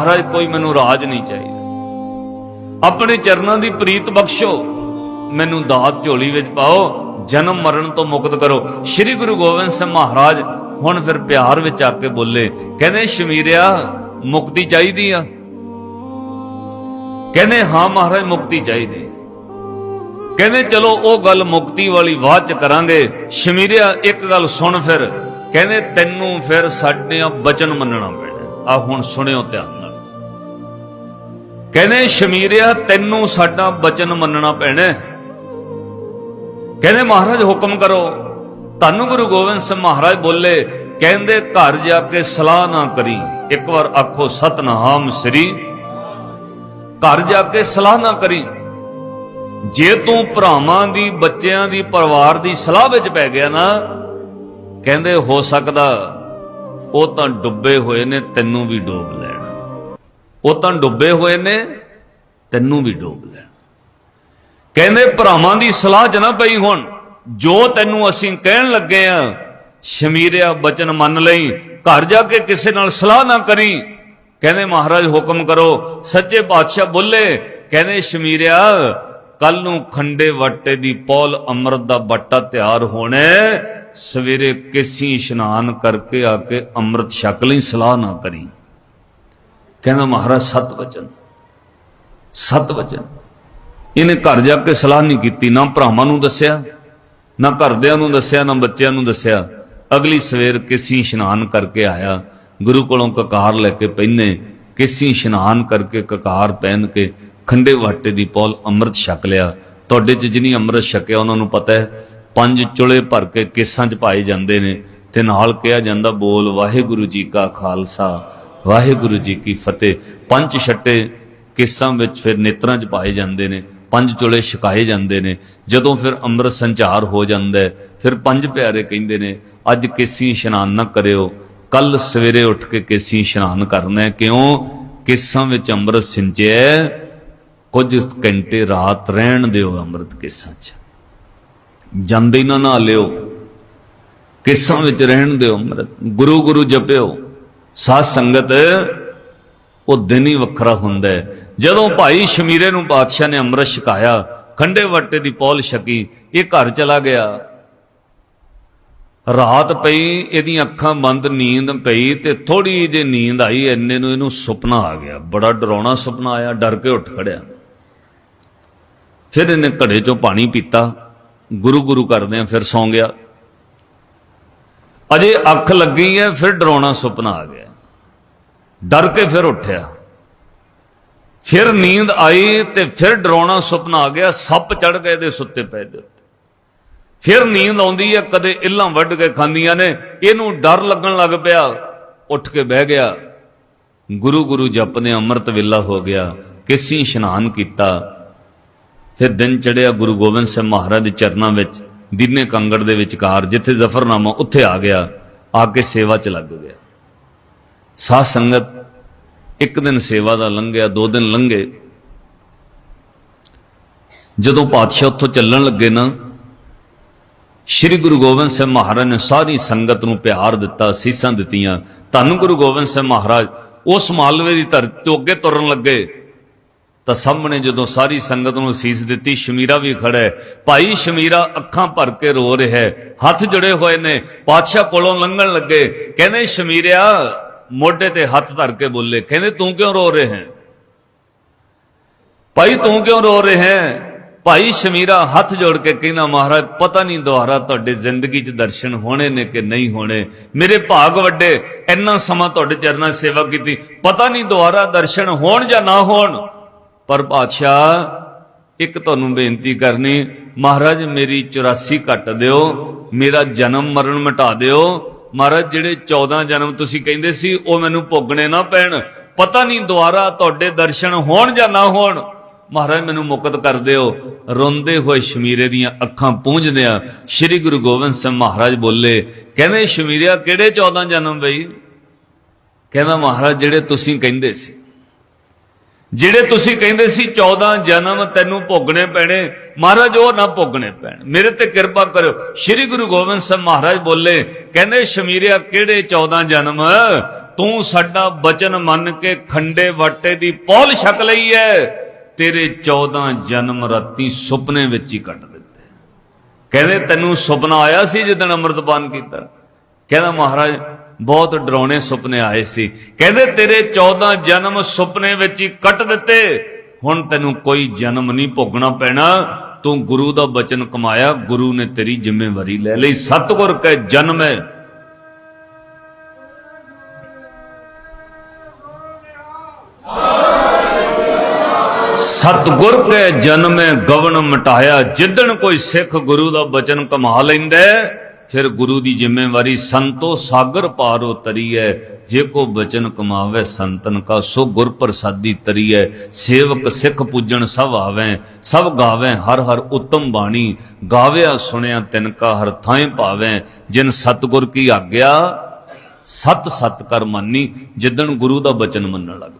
ਮਹਾਰਾਜ, ਕੋਈ ਮੈਨੂੰ ਰਾਜ ਨਹੀਂ ਚਾਹੀਦਾ। ਆਪਣੇ ਚਰਨਾਂ ਦੀ ਪ੍ਰੀਤ ਬਖਸ਼ੋ। ਮੈਨੂੰ ਦਾਤ ਝੋਲੀ ਵਿੱਚ ਪਾਓ, ਜਨਮ ਮਰਨ ਤੋਂ ਮੁਕਤ ਕਰੋ। ਸ੍ਰੀ ਗੁਰੂ ਗੋਬਿੰਦ ਸਿੰਘ ਮਹਾਰਾਜ ਹੁਣ ਫਿਰ ਪਿਆਰ ਵਿੱਚ ਆ ਕੇ ਬੋਲੇ, ਕਹਿੰਦੇ, ਸ਼ਮੀਰਿਆ, ਮੁਕਤੀ ਚਾਹੀਦੀ ਆ। ਕਹਿੰਦੇ, ਹਾਂ ਮਹਾਰਾਜ, ਮੁਕਤੀ ਚਾਹੀਦੀ ਕਹਿੰਦੇ, ਚਲੋ, ਉਹ ਗੱਲ ਮੁਕਤੀ ਵਾਲੀ ਬਾਅਦ ਚ ਕਰਾਂਗੇ। ਸ਼ਮੀਰਿਆ, ਇੱਕ ਗੱਲ ਸੁਣ ਫਿਰ। ਕਹਿੰਦੇ, ਤੈਨੂੰ ਫਿਰ ਸਾਡੇ ਬਚਨ ਮੰਨਣਾ ਪੈਣਾ। ਆ ਹੁਣ ਸੁਣਿਓ ਧਿਆਨ। ਕਹਿੰਦੇ, ਸ਼ਮੀਰਿਆ, ਤੈਨੂੰ ਸਾਡਾ ਬਚਨ ਮੰਨਣਾ ਪੈਣਾ ਕਹਿੰਦੇ, ਮਹਾਰਾਜ, ਹੁਕਮ ਕਰੋ। ਤੁਹਾਨੂੰ ਗੁਰੂ ਗੋਬਿੰਦ ਸਿੰਘ ਮਹਾਰਾਜ ਬੋਲੇ, ਕਹਿੰਦੇ, ਘਰ ਜਾ ਕੇ ਸਲਾਹ ਨਾ ਕਰੀ। ਇੱਕ ਵਾਰ ਆਖੋ, ਸਤਨਾਮ ਸ੍ਰੀ। ਘਰ ਜਾ ਕੇ ਸਲਾਹ ਨਾ ਕਰੀ। ਜੇ ਤੂੰ ਭਰਾਵਾਂ ਦੀ, ਬੱਚਿਆਂ ਦੀ, ਪਰਿਵਾਰ ਦੀ ਸਲਾਹ ਵਿੱਚ ਪੈ ਗਿਆ ਨਾ, ਕਹਿੰਦੇ, ਹੋ ਸਕਦਾ, ਉਹ ਤਾਂ ਡੁੱਬੇ ਹੋਏ ਨੇ, ਤੈਨੂੰ ਵੀ ਡੋਬ ਲੈਣ। ਉਹ ਤਾਂ ਡੁੱਬੇ ਹੋਏ ਨੇ, ਤੈਨੂੰ ਵੀ ਡੋਬ ਲੈ ਕਹਿੰਦੇ ਭਰਾਵਾਂ ਦੀ ਸਲਾਹ 'ਚ ਨਾ ਪਈ ਹੁਣ, ਜੋ ਤੈਨੂੰ ਅਸੀਂ ਕਹਿਣ ਲੱਗੇ ਆ, ਸ਼ਮੀਰਿਆ ਬਚਨ ਮੰਨ ਲਈ, ਘਰ ਜਾ ਕੇ ਕਿਸੇ ਨਾਲ ਸਲਾਹ ਨਾ ਕਰੀ। ਕਹਿੰਦੇ ਮਹਾਰਾਜ ਹੁਕਮ ਕਰੋ, ਸੱਚੇ ਪਾਤਸ਼ਾਹ ਬੋਲੇ, ਕਹਿੰਦੇ ਸ਼ਮੀਰਿਆ, ਕੱਲ ਨੂੰ ਖੰਡੇ ਵਾਟੇ ਦੀ ਪੌਲ ਅੰਮ੍ਰਿਤ ਦਾ ਬੱਟਾ ਤਿਆਰ ਹੋਣਾ ਸਵੇਰੇ ਕਿਸੀ ਇਸ਼ਨਾਨ ਕਰਕੇ ਆ ਕੇ ਅੰਮ੍ਰਿਤ ਛਕ ਲਈ, ਸਲਾਹ ਨਾ ਕਰੀ। ਕਹਿੰਦਾ ਮਹਾਰਾਜ, ਸਤ ਵਚਨ। ਸਤ ਵਚਨ। ਇਹਨੇ ਘਰ ਜਾ ਕੇ ਸਲਾਹ ਨਹੀਂ ਕੀਤੀ, ਨਾ ਭਰਾਵਾਂ ਨੂੰ ਦੱਸਿਆ, ਨਾ ਘਰਦਿਆਂ ਨੂੰ ਦੱਸਿਆ, ਨਾ ਬੱਚਿਆਂ ਨੂੰ ਦੱਸਿਆ। ਅਗਲੀ ਸਵੇਰ ਕਿਸੀ ਇਸ਼ਨਾਨ ਕਰਕੇ ਆਇਆ। ਗੁਰੂ ਕੋਲੋਂ ਕਕਾਰ ਲੈ ਕੇ ਪਹਿਨੇ ਕਿਸੀ ਇਸ਼ਨਾਨ ਕਰਕੇ ਕਕਾਰ ਪਹਿਨ ਕੇ ਖੰਡੇ ਵਾਟੇ ਦੀ ਪੌਲ ਅੰਮ੍ਰਿਤ ਛਕ ਲਿਆ। ਤੁਹਾਡੇ ਚ ਜਿਨੀ ਅੰਮ੍ਰਿਤ ਛਕਿਆ, ਉਹਨਾਂ ਨੂੰ ਪਤਾ ਹੈ, ਪੰਜ ਚੁਲੇ ਭਰ ਕੇ ਕੇਸਾਂ ਚ ਪਾਏ ਜਾਂਦੇ ਨੇ ਤੇ ਨਾਲ ਕਿਹਾ ਜਾਂਦਾ, ਬੋਲ ਵਾਹਿਗੁਰੂ ਜੀ ਕਾ ਖਾਲਸਾ। ਵਾਹਿਗੁਰੂ ਜੀ ਕੀ ਫਤਿਹ। ਪੰਜ ਛੱਟੇ ਕੇਸਾਂ ਵਿੱਚ ਫਿਰ ਨੇਤਰਾਂ 'ਚ ਪਾਏ ਜਾਂਦੇ ਨੇ ਪੰਜ ਚੁਲੇ ਛਕਾਏ ਜਾਂਦੇ ਨੇ। ਜਦੋਂ ਫਿਰ ਅੰਮ੍ਰਿਤ ਸੰਚਾਰ ਹੋ ਜਾਂਦਾ ਫਿਰ ਪੰਜ ਪਿਆਰੇ ਕਹਿੰਦੇ ਨੇ ਅੱਜ ਕੇਸੀ ਇਸ਼ਨਾਨ ਨਾ ਕਰਿਓ ਕੱਲ ਸਵੇਰੇ ਉੱਠ ਕੇ ਕੇਸੀ ਇਸ਼ਨਾਨ ਕਰਨਾ ਹੈ। ਕਿਉਂ? ਕੇਸਾਂ ਵਿੱਚ ਅੰਮ੍ਰਿਤ ਸਿੰਚਿਆ ਹੈ, ਕੁਝ ਘੰਟੇ ਰਾਤ ਰਹਿਣ ਦਿਓ ਅੰਮ੍ਰਿਤ ਕੇਸਾਂ 'ਚ। ਜਾਂਦੇ ਹੀ ਨਾ ਲਿਓ। ਕੇਸਾਂ ਵਿੱਚ ਰਹਿਣ ਦਿਓ ਅੰਮ੍ਰਿਤ। ਗੁਰੂ ਗੁਰੂ ਜਪਿਓ। ਸਾਧ ਸੰਗਤ, ਉਹ ਦਿਨ ਹੀ ਵੱਖਰਾ ਹੁੰਦਾ ਹੈ। ਜਦੋਂ ਭਾਈ ਸ਼ਮੀਰੇ ਨੂੰ ਬਾਦਸ਼ਾਹ ਨੇ ਅੰਮ੍ਰਿਤ ਛਕਾਇਆ, ਖੰਡੇ ਵੱਟੇ ਦੀ ਪੌਲ ਛਕੀ, ਇਹ ਘਰ ਚਲਾ ਗਿਆ। ਰਾਤ ਪਈ, ਇਹਦੀਆਂ ਅੱਖਾਂ ਬੰਦ, ਨੀਂਦ ਪਈ ਤੇ ਥੋੜੀ ਜੇ ਨੀਂਦ ਆਈ ਐਨੇ ਨੂੰ ਇਹਨੂੰ ਸੁਪਨਾ ਆ ਗਿਆ। ਬੜਾ ਡਰਾਉਣਾ ਸੁਪਨਾ ਆਇਆ, ਡਰ ਕੇ ਉੱਠ ਖੜਿਆ। ਫਿਰ ਇਹਨੇ ਘੜੇ ਚੋਂ ਪਾਣੀ ਪੀਤਾ, ਗੁਰੂ ਗੁਰੂ ਕਰਦਿਆਂ ਫਿਰ ਸੌਂ ਗਿਆ। ਅਜੇ ਅੱਖ ਲੱਗੀ ਹੈ, ਫਿਰ ਡਰਾਉਣਾ ਸੁਪਨਾ ਆ ਗਿਆ। ਡਰ ਕੇ ਫਿਰ ਉੱਠਿਆ। ਫਿਰ ਨੀਂਦ ਆਈ ਤੇ ਫਿਰ ਡਰਾਉਣਾ ਸੁਪਨਾ ਆ ਗਿਆ, ਸੱਪ ਚੜ ਗਏ ਦੇ ਸੁੱਤੇ ਪਏ ਦੇ ਉੱਤੇ। ਫਿਰ ਨੀਂਦ ਆਉਂਦੀ ਹੈ, ਕਦੇ ਇੱਲਾਂ ਵੱਢ ਕੇ ਖਾਂਦੀਆਂ ਨੇ, ਇਹਨੂੰ ਡਰ ਲੱਗਣ ਲੱਗ ਪਿਆ। ਉੱਠ ਕੇ ਬਹਿ ਗਿਆ। ਗੁਰੂ ਗੁਰੂ ਜਪਨੇ ਅੰਮ੍ਰਿਤ ਵੇਲਾ ਹੋ ਗਿਆ, ਕਿਸੀ ਇਸ਼ਨਾਨ ਕੀਤਾ। ਫਿਰ ਦਿਨ ਚੜਿਆ ਗੁਰੂ ਗੋਬਿੰਦ ਸਿੰਘ ਮਹਾਰਾਜ ਦੇ ਚਰਨਾਂ ਵਿੱਚ, ਦੀਨੇ ਕੰਗੜ ਦੇ ਵਿਚਕਾਰ, ਜਿੱਥੇ ਜ਼ਫਰਨਾਮਾ ਉੱਥੇ ਆ ਗਿਆ, ਆ ਕੇ ਸੇਵਾ ਚ ਲੱਗ ਗਿਆ। ਸਾਧ ਸੰਗਤ ਇੱਕ ਦਿਨ ਸੇਵਾ ਦਾ ਲੰਘਿਆ, ਦੋ ਦਿਨ ਲੰਘੇ। ਜਦੋਂ ਪਾਤਸ਼ਾਹ ਉੱਥੋਂ ਚੱਲਣ ਲੱਗੇ ਨਾ, ਸ੍ਰੀ ਗੁਰੂ ਗੋਬਿੰਦ ਸਿੰਘ ਮਹਾਰਾਜ ਨੇ ਸਾਰੀ ਸੰਗਤ ਨੂੰ ਪਿਆਰ ਦਿੱਤਾ, ਸੀਸਾਂ ਦਿੱਤੀਆਂ। ਧੰਨ ਗੁਰੂ ਗੋਬਿੰਦ ਸਿੰਘ ਮਹਾਰਾਜ, ਉਸ ਮਾਲਵੇ ਦੀ ਧਰਤੀ ਤੋਂ ਅੱਗੇ ਤੁਰਨ ਲੱਗੇ। ਤਾਂ ਸਾਹਮਣੇ ਜਦੋਂ ਸਾਰੀ ਸੰਗਤ ਨੂੰ ਸੀਸ ਦਿੱਤੀ, ਸ਼ਮੀਰਾ ਵੀ ਖੜਾ ਹੈ। ਭਾਈ ਸ਼ਮੀਰਾ, ਅੱਖਾਂ ਭਰ ਕੇ ਰੋ ਰਿਹਾ ਹੈ। ਹੱਥ ਜੁੜੇ ਹੋਏ ਨੇ। ਪਾਤਸ਼ਾਹ ਕੋਲੋਂ ਲੰਘਣ ਲੱਗੇ। ਕਹਿੰਦੇ, ਸ਼ਮੀਰਿਆ ਮੋਢੇ ਤੇ ਹੱਥ ਧਰ ਕੇ ਬੋਲੇ, ਕਹਿੰਦੇ ਤੂੰ ਕਿਉਂ ਰੋ ਰਹੇ ਹੈ? ਭਾਈ ਤੂੰ ਕਿਉਂ ਰੋ ਰਹੇ ਹੈ? ਭਾਈ ਸ਼ਮੀਰਾ ਹੱਥ ਜੋੜ ਕੇ ਕਹਿੰਦਾ, ਮਹਾਰਾਜ, ਪਤਾ ਨਹੀਂ ਦੁਆਰਾ ਤੁਹਾਡੇ ਜ਼ਿੰਦਗੀ 'ਚ ਦਰਸ਼ਨ ਹੋਣੇ ਨੇ ਕਿ ਨਹੀਂ ਹੋਣੇ। ਮੇਰੇ ਭਾਗ ਵੱਡੇ, ਇੰਨਾ ਸਮਾਂ ਤੁਹਾਡੇ ਚਰਨਾਂ 'ਚ ਸੇਵਾ ਕੀਤੀ। ਪਤਾ ਨਹੀਂ ਦੁਆਰਾ ਦਰਸ਼ਨ ਹੋਣ ਜਾਂ ਨਾ ਹੋਣ। ਪਰ ਪਾਤਸ਼ਾਹ ਇੱਕ ਤੁਹਾਨੂੰ ਬੇਨਤੀ ਕਰਨੀ, ਮਹਾਰਾਜ ਮੇਰੀ 84 ਕੱਟ ਦਿਓ, ਮੇਰਾ ਜਨਮ ਮਰਨ ਮਿਟਾ ਦਿਓ। ਮਹਾਰਾਜ, ਜਿਹੜੇ 14 ਜਨਮ ਤੁਸੀਂ ਕਹਿੰਦੇ ਸੀ, ਉਹ ਮੈਨੂੰ ਭੋਗਣੇ ਨਾ ਪੈਣ। ਪਤਾ ਨਹੀਂ ਦੁਆਰਾ ਤੁਹਾਡੇ ਦਰਸ਼ਨ ਹੋਣ ਜਾਂ ਨਾ ਹੋਣ। ਮਹਾਰਾਜ, ਮੈਨੂੰ ਮੁਕਤ ਕਰ ਦਿਓ। ਰੋਂਦੇ ਹੋਏ ਸ਼ਮੀਰੇ ਦੀਆਂ ਅੱਖਾਂ ਪੂੰਝਦਿਆਂ ਸ੍ਰੀ ਗੁਰੂ ਗੋਬਿੰਦ ਸਿੰਘ ਮਹਾਰਾਜ ਬੋਲੇ, ਕਹਿੰਦੇ, ਸ਼ਮੀਰਿਆ, ਕਿਹੜੇ 14 ਜਨਮ ਬਈ? ਕਹਿੰਦਾ, ਮਹਾਰਾਜ, ਜਿਹੜੇ ਤੁਸੀਂ ਕਹਿੰਦੇ ਸੀ। ਜਿਹੜੇ ਤੁਸੀਂ ਕਹਿੰਦੇ ਸੀ 14 ਜਨਮ ਤੈਨੂੰ ਭੋਗਣੇ ਪੈਣੇ, ਮਹਾਰਾਜ ਉਹ ਨਾ ਭੋਗਣੇ ਪੈਣ। ਮੇਰੇ ਤੇ ਕਿਰਪਾ ਕਰਿਓ। ਸ੍ਰੀ ਗੁਰੂ ਗੋਬਿੰਦ ਸਿੰਘ ਮਹਾਰਾਜ ਬੋਲੇ, ਕਹਿੰਦੇ, ਸ਼ਮੀਰਿਆ, ਕਿਹੜੇ 14 ਜਨਮ? ਤੂੰ ਸਾਡਾ ਬਚਨ ਮੰਨ ਕੇ ਖੰਡੇ ਵਾਟੇ ਦੀ ਪੌਲ ਛਕ ਲਈ ਐ। ਤੇਰੇ 14 ਜਨਮ ਰਾਤੀ ਸੁਪਨੇ ਵਿੱਚ ਹੀ ਕੱਟ ਦਿੱਤੇ। ਕਹਿੰਦੇ, ਤੈਨੂੰ ਸੁਪਨਾ ਆਇਆ ਸੀ ਜਦੋਂ ਅੰਮ੍ਰਿਤਪਾਨ ਕੀਤਾ? ਕਹਿੰਦਾ, ਮਹਾਰਾਜ ਬਹੁਤ ਡਰਾਉਣੇ ਸੁਪਨੇ ਆਏ ਸੀ। ਕਹਿੰਦੇ, ਤੇਰੇ 14 ਜਨਮ ਸੁਪਨੇ ਵਿੱਚ ਹੀ ਕੱਟ ਦਿੱਤੇ। ਹੁਣ ਤੈਨੂੰ ਕੋਈ ਜਨਮ ਨਹੀਂ ਭੋਗਣਾ ਪੈਣਾ। ਤੂੰ ਗੁਰੂ ਦਾ ਬਚਨ ਕਮਾਇਆ। ਗੁਰੂ ਨੇ ਤੇਰੀ ਜ਼ਿੰਮੇਵਾਰੀ ਲੈ ਲਈ। ਸਤਿਗੁਰ ਕੈ ਜਨਮ ਹੈ। ਸਤਗੁਰ ਕੇ ਜਨਮੇ ਗਵਨ ਮਟਾਇਆ। ਜਿੱਦਣ ਕੋਈ ਸਿੱਖ ਗੁਰੂ ਦਾ ਬਚਨ ਕਮਾ ਲੈਂਦਾ ਫਿਰ ਗੁਰੂ ਦੀ ਜ਼ਿੰਮੇਵਾਰੀ ਸੰਤੋ ਸਾਗਰ ਪਾਰੋ ਤਰੀਐ, ਜੇ ਕੋ ਬਚਨ ਕਮਾਵੇ ਸੰਤਨ ਕਾ, ਸੋ ਗੁਰ ਪ੍ਰਸਾਦੀ ਤਰੀਐ, ਸੇਵਕ ਸਿੱਖ ਪੂਜਣ ਸਭ ਆਵੇਂ, ਸਭ ਗਾਵੇਂ ਹਰ ਹਰ ਉਤਮ ਬਾਣੀ, ਗਾਵਿਆ ਸੁਣਿਆ ਤਿਨ ਕਾ ਹਰ ਥਾਂ ਪਾਵੇਂ ਜਿਨ ਸਤਗੁਰ ਕੀ ਆਗਿਆ, ਸਤ ਸਤ ਕਰ ਮੰਨੀ ਜਿੱਦਣ ਗੁਰੂ ਦਾ ਬਚਨ ਮੰਨਣ ਲੱਗ